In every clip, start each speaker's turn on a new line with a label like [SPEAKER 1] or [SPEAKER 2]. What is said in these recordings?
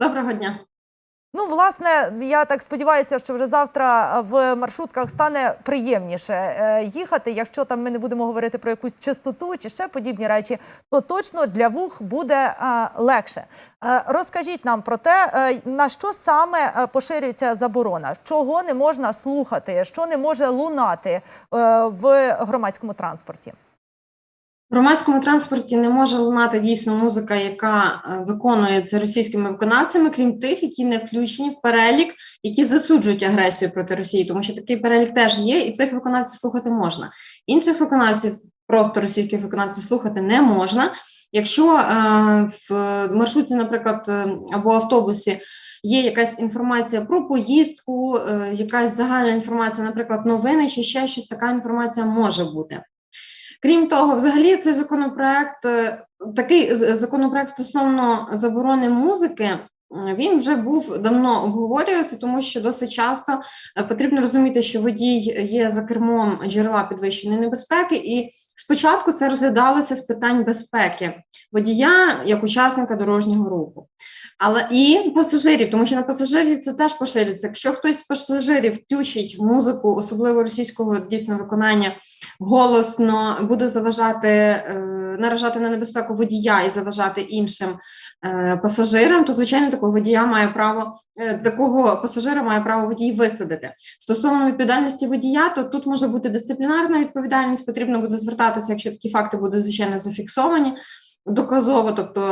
[SPEAKER 1] Доброго дня.
[SPEAKER 2] Ну, власне, я так сподіваюся, що вже завтра в маршрутках стане приємніше е, їхати. Якщо там ми не будемо говорити про якусь чистоту чи ще подібні речі, то точно для вух буде легше. Е, Розкажіть нам про те, е, на що саме поширюється заборона, чого не можна слухати, що не може лунати в громадському транспорті.
[SPEAKER 1] В громадському транспорті не може лунати дійсно музика, яка е, виконується російськими виконавцями, крім тих, які не включені в перелік, які засуджують агресію проти Росії, тому що такий перелік теж є, і цих виконавців слухати можна. Інших виконавців, просто російських виконавців, слухати не можна. Якщо е, в маршрутці, наприклад, е, або автобусі. Є якась інформація про поїздку, е, якась загальна інформація, наприклад, новини чи ще щось, така інформація може бути. Крім того, взагалі цей законопроект, е, такий законопроект стосовно заборони музики, він вже був давно обговорювався, тому що досить часто е, потрібно розуміти, що водій є за кермом джерела підвищеної небезпеки, і спочатку це розглядалося з питань безпеки водія як учасника дорожнього руху. Але і пасажирів, тому що на пасажирів це теж поширюється. Якщо хтось з пасажирів включить музику, особливо російського дійсно виконання, голосно буде заважати, е, наражати на небезпеку водія і заважати іншим е, пасажирам, то звичайно такого водія має право е, такого пасажира має право водій висадити. Стосовно відповідальності водія, то тут може бути дисциплінарна відповідальність. Потрібно буде звертатися, якщо такі факти будуть звичайно зафіксовані. Доказово, тобто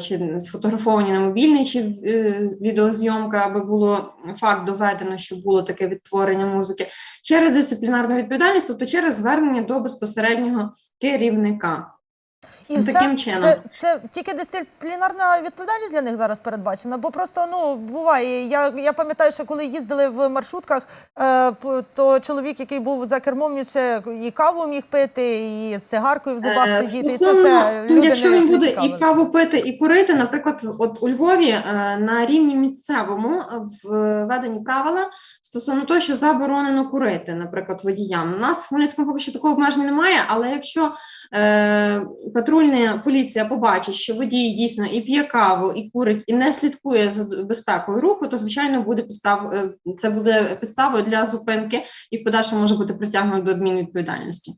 [SPEAKER 1] чи сфотографовані на мобільний, чи е, відеозйомка, аби було факт доведено, що було таке відтворення музики, через дисциплінарну відповідальність, тобто через звернення до безпосереднього керівника.
[SPEAKER 2] І
[SPEAKER 1] Таким чином.
[SPEAKER 2] Це, це тільки дисциплінарна відповідальність для них зараз передбачена, бо просто ну буває. Я, я пам'ятаю, що коли їздили в маршрутках, е, то чоловік, який був за кермом, ще і каву міг пити, і з цигаркою в зубах
[SPEAKER 1] Е,
[SPEAKER 2] сидіти. І це все люди
[SPEAKER 1] якщо він буде
[SPEAKER 2] цікавили.
[SPEAKER 1] і каву пити, і курити, наприклад, от у Львові е, на рівні місцевому е, введені правила стосовно того, що заборонено курити, наприклад, водіям. У нас в Хмельницькому поки що такого обмеження немає, але якщо е, патрульна поліція побачить, що водій дійсно і п'є каву, і курить, і не слідкує за безпекою руху, то звичайно буде підстав, е, це буде підставою для зупинки і в подальшому може бути притягнено до адмінвідповідальності.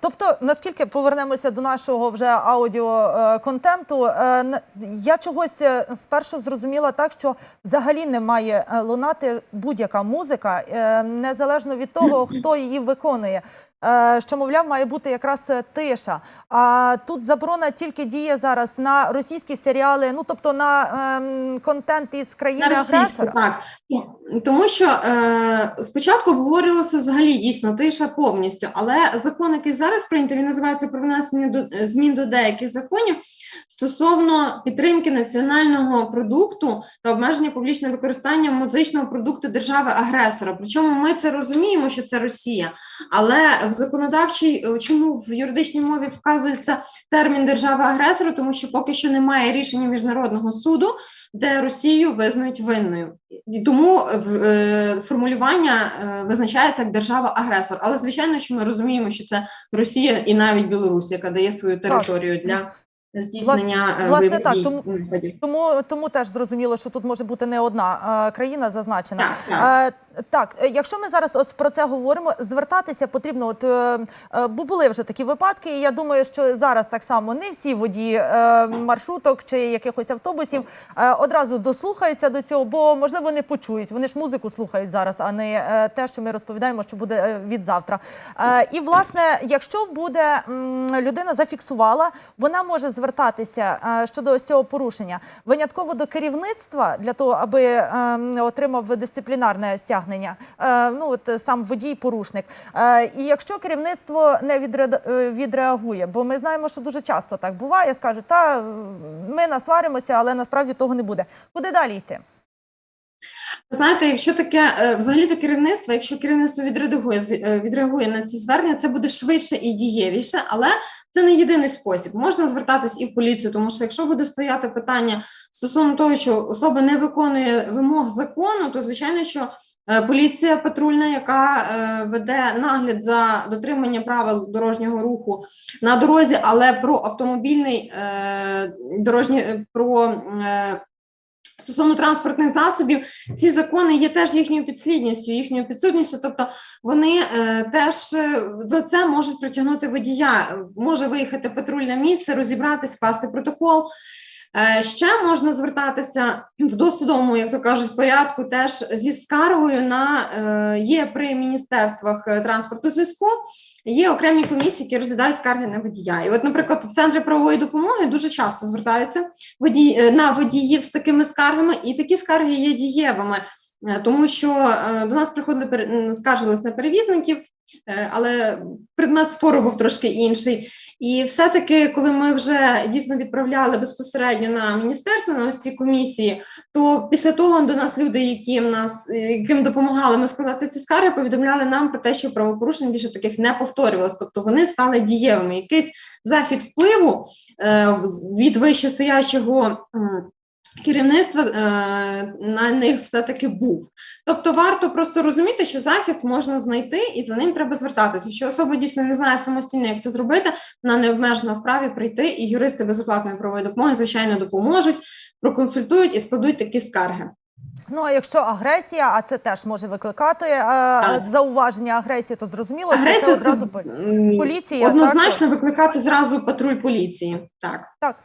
[SPEAKER 2] Тобто, наскільки повернемося до нашого вже аудіоконтенту, е, на- я чогось е, спершу зрозуміла так, що взагалі не має е, лунати будь-яка музика, е, незалежно від того, хто її виконує. Е, Що, мовляв, має бути якраз е, тиша. А тут заборона тільки діє зараз на російські серіали, ну тобто на ем, контент із країни
[SPEAKER 1] На російську, так. Тому що е, спочатку обговорювалося взагалі дійсно тиша повністю, але закон, який зараз прийнятий, він називається про внесення до змін до деяких законів стосовно підтримки національного продукту та обмеження публічного використання музичного продукту держави-агресора. Причому ми це розуміємо, що це Росія, але в законодавчій е, чому в юридичній мові вказується термін держава-агресора, тому що поки що немає рішення міжнародного суду де Росію визнають винною, і тому е, е, формулювання визначається як держава-агресор. Але звичайно, що ми розуміємо, що це Росія і навіть Білорусь, яка дає свою територію для здійснення е,
[SPEAKER 2] власне,
[SPEAKER 1] бойових
[SPEAKER 2] так, тому- Тому, тому теж зрозуміло, що тут може бути не одна країна зазначена.
[SPEAKER 1] Так, так.
[SPEAKER 2] Е, так, е, якщо ми зараз от про це говоримо, звертатися потрібно. От бо були вже такі випадки. І я думаю, що зараз так само не всі водії маршруток чи якихось автобусів одразу дослухаються до цього, бо можливо не почують. Вони ж музику слухають зараз, а не те, що ми розповідаємо, що буде від завтра. І власне, якщо буде людина зафіксувала, вона може звертатися е, щодо ось цього порушення винятково до керівництва для того, аби ем, отримав дисциплінарне стягнення. Е, ну от е, сам водій порушник. І якщо керівництво не відреагує, бо ми знаємо, що дуже часто так буває, скажуть, та ми насваримося, але насправді того не буде. Куди далі йти?
[SPEAKER 1] Знаєте, якщо таке е, взагалі то керівництво, якщо керівництво відреагує е, відреагує на ці звернення, це буде швидше і дієвіше, але це не єдиний спосіб. Можна звертатись і в поліцію, тому що якщо буде стояти питання стосовно того, що особа не виконує вимог закону, то звичайно, що е, поліція патрульна, яка веде нагляд за дотримання правил дорожнього руху на дорозі, але про автомобільний дорожній про. Стосовно транспортних засобів, ці закони є теж їхньою підслідністю, їхньою підсудністю. Тобто вони е, теж е, за це можуть притягнути водія. Може виїхати патруль на місце, розібратись, скласти протокол. Е, ще можна звертатися в досудовому, як то кажуть, порядку, теж зі скаргою на е, є при міністерствах е, транспорту зв'язку. Є окремі комісії, які розглядають скарги на водія. І, от, наприклад, в центрі правової допомоги дуже часто звертаються водій, е, на водіїв з такими скаргами, і такі скарги є дієвими, тому що е, до нас приходили скаржились на перевізників, е, але предмет спору був трошки інший. І все-таки, коли ми вже дійсно відправляли безпосередньо на міністерство на ось ці комісії, то після того до нас люди, які нас е, яким допомагали ми складати ці скарги, повідомляли нам про те, що правопорушень більше таких не повторювалось, тобто вони стали дієвими. Якийсь захід впливу е, від вищестоячого м, керівництва е, на них все-таки був. Тобто варто просто розуміти, що захист можна знайти і за ним треба звертатися. Що особа дійсно не знає самостійно, як це зробити, вона не обмежена в праві прийти, і юристи безоплатної правової допомоги, звичайно, допоможуть, проконсультують і складуть такі скарги.
[SPEAKER 2] Ну а якщо агресія, а це теж може викликати е, зауваження агресії, то зрозуміло, що це
[SPEAKER 1] Агресія це
[SPEAKER 2] одразу
[SPEAKER 1] м,
[SPEAKER 2] поліція,
[SPEAKER 1] однозначно викликати зразу патруль поліції. Так.
[SPEAKER 2] так.